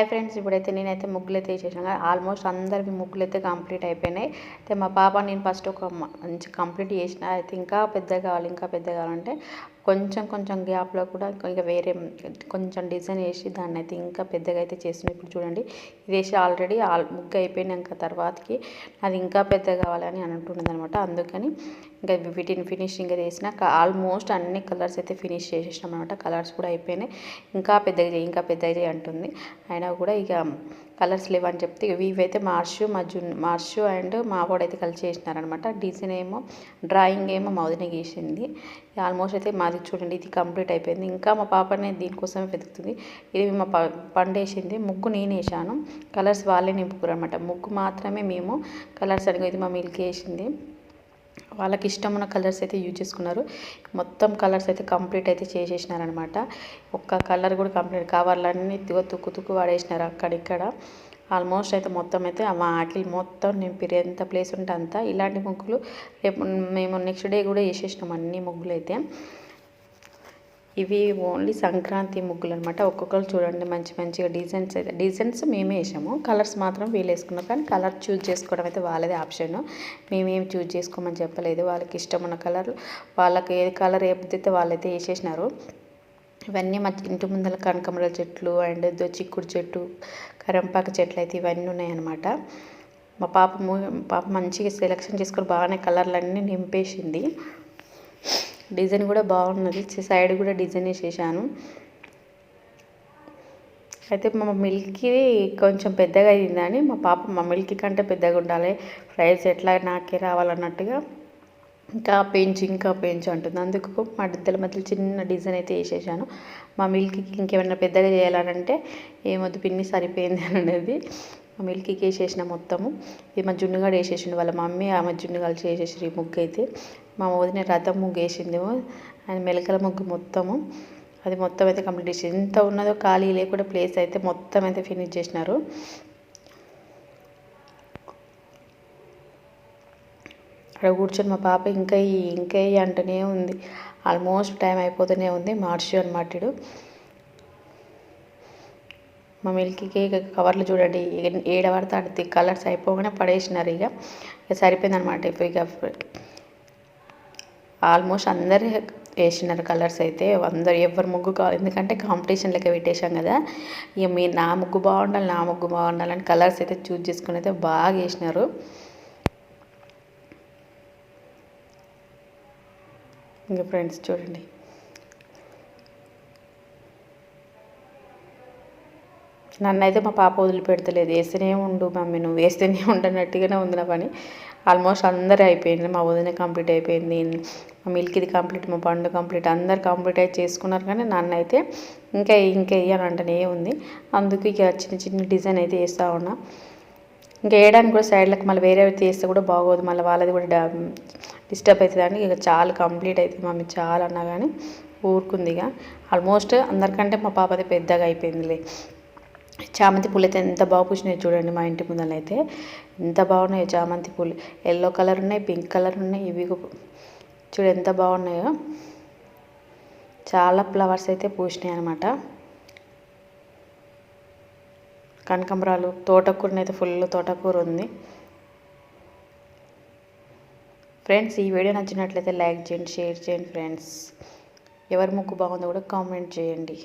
Hi friends ఇప్పుడైతే నేనైతే ముగ్గులు అయితే చేసాను కదా ఆల్మోస్ట్ అందరివి ముగ్గులు అయితే కంప్లీట్ అయిపోయినాయి. అయితే మా పాప నేను ఫస్ట్ ఒక మంచి కంప్లీట్ చేసిన. అయితే ఇంకా పెద్ద కావాలి ఇంకా పెద్ద కావాలంటే కొంచెం కొంచెం గ్యాప్లో కూడా ఇంకా వేరే కొంచెం డిజైన్ వేసి దాన్ని అయితే ఇంకా పెద్దగా అయితే చేస్తున్నాను ఇప్పుడు చూడండి ఇది వేసి ఆల్రెడీ ఆల్ ముగ్గు అయిపోయినాక తర్వాతకి అది ఇంకా పెద్ద కావాలని అని అంటున్నది అనమాట అందుకని ఇంకా వీటిని ఫినిషింగ్ అయితే వేసినాక ఆల్మోస్ట్ అన్ని కలర్స్ అయితే ఫినిష్ చేసేసినాం అనమాట కలర్స్ కూడా అయిపోయినాయి. ఇంకా పెద్దగా చేయి ఇంకా పెద్దగా చేయి అంటుంది. అయినా కూడా ఇక కలర్స్ లేవని చెప్తే ఇవైతే మార్షు మా జున్ మార్షు అండ్ మా వాడైతే కలిసి చేసినారనమాట డిజైన్ ఏమో డ్రాయింగ్ ఏమో మా గీసింది ఆల్మోస్ట్ అయితే మాది చూడండి ఇది కంప్లీట్ అయిపోయింది. ఇంకా మా పాపనే దీనికోసమే వెతుకుతుంది. ఇది మా ప పండేసింది. ముగ్గు నేను వేసాను కలర్స్ వాళ్ళే నింపుకురు అనమాట ముగ్గు మాత్రమే మేము కలర్స్ అడిగి ఇది మా మిల్క్ వేసింది. వాళ్ళకి ఇష్టం ఉన్న కలర్స్ అయితే యూజ్ చేసుకున్నారు. మొత్తం కలర్స్ అయితే కంప్లీట్ అయితే చేసేసినారనమాట ఒక్క కలర్ కూడా కంప్లీట్ కవర్లన్నీ తుక్కు తుక్కు తుక్కు వాడేసినారు అక్కడిక్కడ ఆల్మోస్ట్ అయితే మొత్తం అయితే మా మొత్తం నింపిరు ఎంత ప్లేస్ ఉంటే అంత. ఇలాంటి ముగ్గులు రేపు మేము నెక్స్ట్ డే కూడా వేసేసినాం అన్ని ముగ్గులు అయితే ఇవి ఓన్లీ సంక్రాంతి ముగ్గులు అనమాట ఒక్కొక్కరు చూడండి మంచి మంచిగా డిజైన్స్ అయితే డిజైన్స్ మేమే వేసాము. కలర్స్ మాత్రం వీళ్ళు వేసుకున్నాం కానీ కలర్ చూజ్ చేసుకోవడం అయితే వాళ్ళదే ఆప్షన్ మేమేం చూజ్ చేసుకోమని చెప్పలేదు. వాళ్ళకి ఇష్టం ఉన్న కలర్ వాళ్ళకి ఏ కలర్ ఏ బుద్ధితే వాళ్ళైతే వేసేసినారు ఇవన్నీ మా ఇంటి ముందర కనకమరాల చెట్లు అండ్ చిక్కుడు చెట్టు కరంపాకు చెట్లు అయితే ఇవన్నీ ఉన్నాయన్నమాట. మా పాప పాప మంచిగా సెలెక్షన్ చేసుకొని బాగానే కలర్లన్నీ నింపేసింది. డిజైన్ కూడా బాగున్నది. సైడ్ కూడా డిజైన్ వేసేసాను అయితే మా మిల్కీ కొంచెం పెద్దగా అయిందని మా పాప మా మిల్కి కంటే పెద్దగా ఉండాలి. ప్రైస్ ఎట్లా నాకే రావాలన్నట్టుగా ఇంకా పెంచు ఇంకా పెంచు అంటుంది. అందుకు మా ఇద్దరి మధ్యలో చిన్న డిజైన్ అయితే వేసేసాను. మా మిల్క్కి ఇంకేమైనా పెద్దగా చేయాలనంటే ఏమొద్దు పిన్ని సరిపోయింది అనేది మా మిల్కీకి వేసేసిన మొత్తము. ఇది మా జున్నుగాడు వేసేసిండు వాళ్ళ మమ్మీ ఆమె జున్ను కలిసి వేసేసి ఈ ముగ్గు అయితే మా వదిన రథం ముగ్గు వేసిందేమో అండ్ మెలకల ముగ్గు మొత్తము. అది మొత్తం అయితే కంప్లీట్ చేసింది. ఎంత ఉన్నదో ఖాళీ లేకుండా ప్లేస్ అయితే మొత్తం అయితే ఫినిష్ చేసినారు. అక్కడ కూర్చొని మా పాప ఇంకా ఇంకా అంటూనే ఉంది. ఆల్మోస్ట్ టైం అయిపోతూనే ఉంది. మార్చి అనమాట ఇడు మా మిల్కీకి కవర్లు చూడండి. ఇక ఏడ కలర్స్ అయిపోగానే పడేసినారు ఇక. ఇక సరిపోయిందనమాట ఇప్పుడు ఇక ఆల్మోస్ట్ అందరు వేసినారు కలర్స్ అయితే అందరు ఎవరు ముగ్గు కావాలి ఎందుకంటే కాంపిటీషన్ లెక్క పెట్టేశాం కదా. ఇక మీ నా ముగ్గు బాగుండాలి నా ముగ్గు బాగుండాలని కలర్స్ అయితే చూజ్ చేసుకుని అయితే బాగా వేసినారు. ఇంకా ఫ్రెండ్స్ చూడండి. నన్ను అయితే మా పాప వదిలిపెడతలేదు. వేస్తూనే ఉండు మమ్మీ నువ్వు వేస్తూనే ఉండనట్టుగానే ఉంది నా పని. ఆల్మోస్ట్ అందరూ అయిపోయింది మా వదిన కంప్లీట్ అయిపోయింది. మా మిల్క్ది కంప్లీట్ మా పండు కంప్లీట్ అందరు కంప్లీట్ అయితే చేసుకున్నారు కానీ నన్ను అయితే ఇంకా ఇంకా వేయాలి అంటనే ఉంది. అందుకు ఇక చిన్న చిన్న డిజైన్ అయితే వేస్తూ ఉన్నా. ఇంకా వేయడానికి కూడా సైడ్లకు మళ్ళీ వేరే తీస్తే కూడా బాగోదు. మళ్ళీ వాళ్ళది కూడా డిస్టర్బ్ అవుతుందని ఇక చాలా కంప్లీట్ అవుతుంది మమ్మీ. చాలా అన్నా కానీ ఊరుకుంది ఇక. ఆల్మోస్ట్ అందరికంటే మా పాపది పెద్దగా అయిపోయిందిలే. చామంతి పూలు అయితే ఎంత బాగా పూసినాయి చూడండి మా ఇంటి ముందర అయితే ఎంత బాగున్నాయో చామంతి పూలు. ఎల్లో కలర్ ఉన్నాయి పింక్ కలర్ ఉన్నాయి ఇవి చూడు ఎంత బాగున్నాయో. చాలా ఫ్లవర్స్ అయితే పూసినాయి అనమాట కనకంబరాలు తోటకూరనైతే ఫుల్ తోటకూర ఉంది. ఫ్రెండ్స్ ఈ వీడియో నచ్చినట్లయితే లైక్ చేయండి షేర్ చేయండి ఫ్రెండ్స్. ఎవరి ముగ్గు బాగుందో కూడా కామెంట్ చేయండి.